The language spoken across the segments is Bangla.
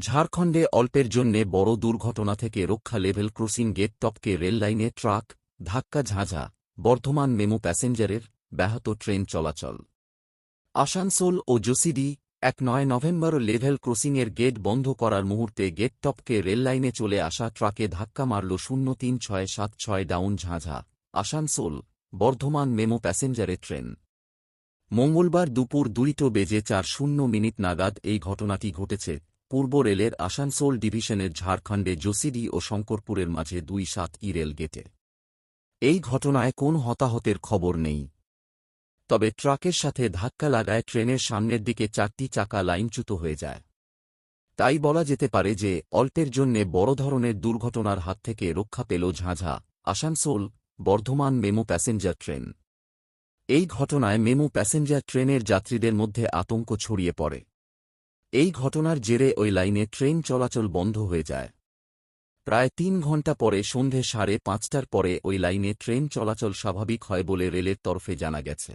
ঝাড়খণ্ডে অল্পের জন্যে বড় দুর্ঘটনা থেকে রক্ষা লেভেল ক্রসিং গেট টপকে রেললাইনে ট্রাক, ধাক্কা ঝাঁঝা, বর্ধমান মেমু প্যাসেঞ্জারের ব্যাহত ট্রেন চলাচল। আসানসোল ও জোসিডি, এক নয় নভেম্বর লেভেল ক্রসিংয়ের গেট বন্ধ করার মুহূর্তে গেট টপকে রেললাইনে চলে আসা ট্রাকে ধাক্কা মারল শূন্য তিন ছয় সাত ছয় ডাউন ঝাঁঝা, আসানসোল, বর্ধমান মেমু প্যাসেঞ্জারের ট্রেন। মঙ্গলবার দুপুর দুইটো বেজে চার শূন্য মিনিট নাগাদ এই ঘটনাটি ঘটেছে। পূর্ব রেলের আসানসোল ডিভিশনের ঝাড়খণ্ডে জোসিডি ও শঙ্করপুরের মাঝে দুই সাত ই রেল গেটে। এই ঘটনায় কোন হতাহতের খবর নেই। তবে ট্রাকের সাথে ধাক্কা লাগায় ট্রেনের সামনের দিকে চারটি চাকা লাইনচ্যুত হয়ে যায়। তাই বলা যেতে পারে যে অল্পের জন্যে বড় ধরনের দুর্ঘটনার হাত থেকে রক্ষা পেল Jhajha, Asansol, Bardhaman MEMU passenger train. এই ঘটনায় মেমু প্যাসেঞ্জার ট্রেনের যাত্রীদের মধ্যে আতঙ্ক ছড়িয়ে পড়ে। এই ঘটনার জেরে ওই লাইনে ট্রেন চলাচল বন্ধ হয়ে যায়। প্রায় তিন ঘণ্টা পরে সন্ধে সাড়ে পাঁচটার পরে ওই লাইনে ট্রেন চলাচল স্বাভাবিক হয় বলে রেলের তরফে জানা গেছে।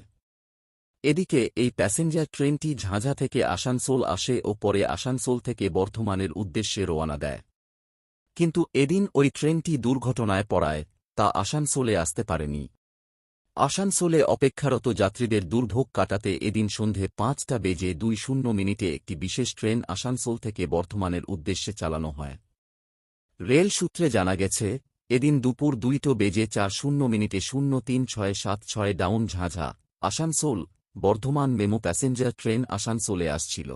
এদিকে এই প্যাসেঞ্জার ট্রেনটি ঝাঁঝা থেকে আসানসোল আসে ও পরে আসানসোল থেকে বর্ধমানের উদ্দেশ্যে রওয়ানা দেয়। কিন্তু এদিন ওই ট্রেনটি দুর্ঘটনায় পড়ায়, তা আসানসোলে আসতে পারেনি। আসানসোলে অপেক্ষারত যাত্রীদের দুর্ভোগ কাটাতে এদিন সন্ধে পাঁচটা বেজে দুই শূন্য মিনিটে একটি বিশেষ ট্রেন আসানসোল থেকে বর্ধমানের উদ্দেশ্যে চালানো হয়। রেল সূত্রে জানা গেছে, এদিন দুপুর দুইটো বেজে চার শূন্য মিনিটে শূন্য তিন ছয় সাত ছয় down Jhajha Asansol Bardhaman MEMU passenger train আসানসোলে আসছিল।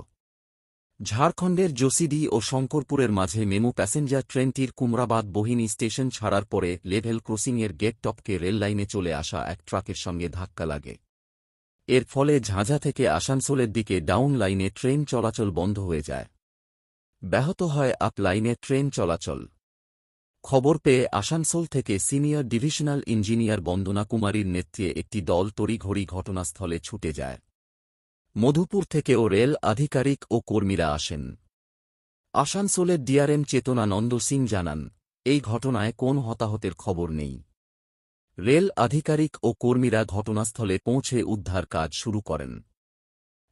ঝাড়খণ্ডের জোসিডি ও শঙ্করপুরের মাঝে মেমু প্যাসেঞ্জার ট্রেনটির কুমরাবাদ বহিনী স্টেশন ছাড়ার পরে লেভেল ক্রসিংয়ের গেট টপকে রেললাইনে চলে আসা এক ট্রাকের সঙ্গে ধাক্কা লাগে। এর ফলে ঝাঁঝা থেকে আসানসোলের দিকে ডাউন লাইনে ট্রেন চলাচল বন্ধ হয়ে যায়। ব্যাহত হয় আপ লাইনে ট্রেন চলাচল। খবর পেয়ে আসানসোল থেকে সিনিয়র ডিভিশনাল ইঞ্জিনিয়ার বন্দনা কুমারীর নেতৃত্বে একটি দল তড়িঘড়ি ঘটনাস্থলে ছুটে যায়। মধুপুর থেকেও রেল আধিকারিক ও কর্মীরা আসেন। আসানসোলের ডিআরএম চেতনানন্দ সিং জানান, এই ঘটনায় কোন হতাহতের খবর নেই। রেল আধিকারিক ও কর্মীরা ঘটনাস্থলে পৌঁছে উদ্ধার কাজ শুরু করেন।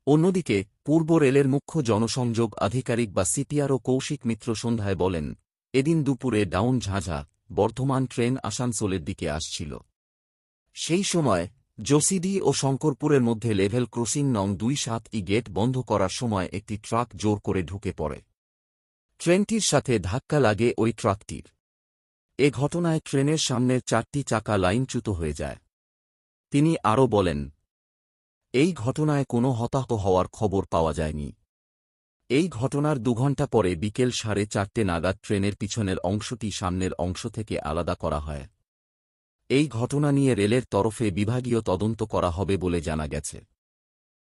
অন্যদিকে, পূর্ব রেলের মুখ্য জনসংযোগ আধিকারিক বা সিপিআরও কৌশিক মিত্র সন্ধ্যায় বলেন, এদিন দুপুরে ডাউন ঝাঁঝা বর্ধমান ট্রেন আসানসোলের দিকে আসছিল। সেই সময় জোসিডি ও শঙ্করপুরের মধ্যে লেভেল ক্রসিং নং দুই সাত ই গেট বন্ধ করার সময় একটি ট্রাক জোর করে ঢুকে পড়ে। ট্রেনটির সাথে ধাক্কা লাগে ওই ট্রাকটির। এ ঘটনায় ট্রেনের সামনের চারটি চাকা লাইনচ্যুত হয়ে যায়। তিনি আরও বলেন, এই ঘটনায় কোনো হতাহত হওয়ার খবর পাওয়া যায়নি। এই ঘটনার দুঘণ্টা পরে বিকেল সাড়ে চারটে নাগাদ ট্রেনের পিছনের অংশটি সামনের অংশ থেকে আলাদা করা হয়। এই ঘটনা নিয়ে রেলের তরফে বিভাগীয় তদন্ত করা হবে বলে জানা গেছে।